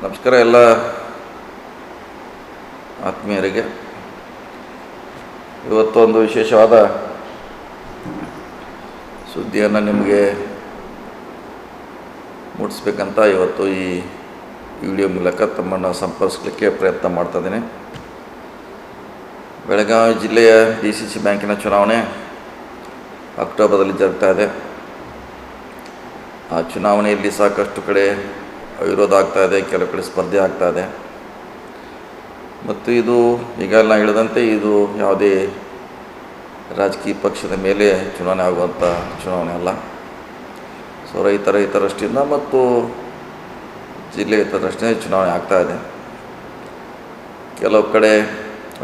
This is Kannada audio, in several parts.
ನಮಸ್ಕಾರ ಎಲ್ಲ ಆತ್ಮೀಯರಿಗೆ. ಇವತ್ತೊಂದು ವಿಶೇಷವಾದ ಸುದ್ದಿಯನ್ನು ನಿಮಗೆ ಮೂಡಿಸ್ಬೇಕಂತ ಇವತ್ತು ಈ ವಿಡಿಯೋ ಮೂಲಕ ತಮ್ಮನ್ನು ಸಂಪರ್ಕಿಸಲಿಕ್ಕೆ ಪ್ರಯತ್ನ ಮಾಡ್ತಾ ಇದ್ದೀನಿ. ಬೆಳಗಾವಿ ಜಿಲ್ಲೆಯ ಡಿ ಸಿ ಸಿ ಬ್ಯಾಂಕಿನ ಚುನಾವಣೆ ಅಕ್ಟೋಬರ್ದಲ್ಲಿ ಜರುಗ್ತಾ ಇದೆ. ಆ ಚುನಾವಣೆಯಲ್ಲಿ ಸಾಕಷ್ಟು ಕಡೆ ಅವಿರೋಧ ಆಗ್ತಾ ಇದೆ, ಕೆಲವು ಕಡೆ ಸ್ಪರ್ಧೆ ಆಗ್ತಾ ಇದೆ. ಮತ್ತು ಇದು ಈಗ ನಾನು ಹೇಳಿದಂತೆ ಇದು ಯಾವುದೇ ರಾಜಕೀಯ ಪಕ್ಷದ ಮೇಲೆ ಚುನಾವಣೆ ಆಗುವಂಥ ಚುನಾವಣೆ ಅಲ್ಲ. ಸೊ ರೈತರ ಹಿತದೃಷ್ಟಿಯಿಂದ ಮತ್ತು ಜಿಲ್ಲೆ ಹಿತದೃಷ್ಟಿಯಿಂದ ಚುನಾವಣೆ ಆಗ್ತಾ ಇದೆ. ಕೆಲವು ಕಡೆ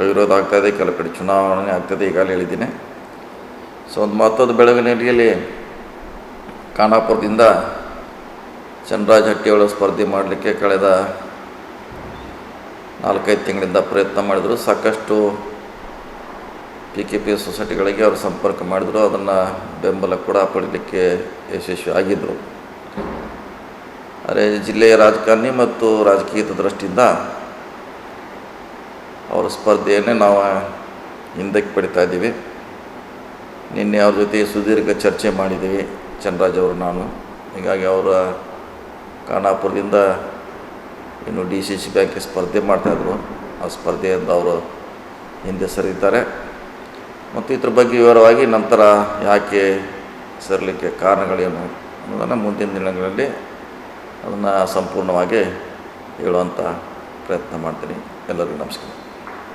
ವಿರೋಧ ಆಗ್ತಾ ಇದೆ, ಕೆಲವು ಕಡೆ ಚುನಾವಣೆ ಆಗ್ತಾಯಿದೆ ಈಗಾಗಲೇ ಹೇಳಿದ್ದೀನಿ. ಸೊ ಒಂದು ಮಹತ್ವದ ಬೆಳವಣಿಗೆಯಲ್ಲಿ ಖಾನಾಪುರದಿಂದ ಚಂದ್ರರಾಜ್ ಹಟ್ಟಿಯವರು ಸ್ಪರ್ಧೆ ಮಾಡಲಿಕ್ಕೆ ಕಳೆದ ನಾಲ್ಕೈದು ತಿಂಗಳಿಂದ ಪ್ರಯತ್ನ ಮಾಡಿದರು. ಸಾಕಷ್ಟು ಪಿ ಕೆ ಪಿ ಸೊಸೈಟಿಗಳಿಗೆ ಅವರು ಸಂಪರ್ಕ ಮಾಡಿದರು. ಅದನ್ನು ಬೆಂಬಲ ಕೂಡ ಪಡೀಲಿಕ್ಕೆ ಯಶಸ್ವಿ ಆಗಿದ್ದರು ಆದರೆ ಜಿಲ್ಲೆಯ ರಾಜಕಾರಣಿ ಮತ್ತು ರಾಜಕೀಯದ ದೃಷ್ಟಿಯಿಂದ ಅವರ ಸ್ಪರ್ಧೆಯನ್ನೇ ನಾವು ಹಿಂದಕ್ಕೆ ಪಡಿತಾ ಇದ್ದೀವಿ. ನಿನ್ನೆ ಅವ್ರ ಜೊತೆ ಸುದೀರ್ಘ ಚರ್ಚೆ ಮಾಡಿದ್ದೀವಿ. ಚಂದ್ರರಾಜ್ ಅವರು, ನಾನು. ಹೀಗಾಗಿ ಅವರ ಖಾನಾಪುರದಿಂದ ಇನ್ನು ಡಿ ಸಿ ಸಿ ಬ್ಯಾಂಕ್ಗೆ ಸ್ಪರ್ಧೆ ಮಾಡ್ತಾಯಿದ್ರು ಆ ಸ್ಪರ್ಧೆಯಿಂದ ಅವರು ಹಿಂದೆ ಸರಿತಾರೆ. ಮತ್ತು ಇದ್ರ ಬಗ್ಗೆ ವಿವರವಾಗಿ ನಂತರ ಯಾಕೆ ಸರಲಿಕ್ಕೆ ಕಾರಣಗಳೇನು ಅನ್ನೋದನ್ನು ಮುಂದಿನ ದಿನಗಳಲ್ಲಿ ಅದನ್ನು ಸಂಪೂರ್ಣವಾಗಿ ಹೇಳುವಂಥ ಪ್ರಯತ್ನ ಮಾಡ್ತೀನಿ. ಎಲ್ಲರಿಗೂ ನಮಸ್ಕಾರ.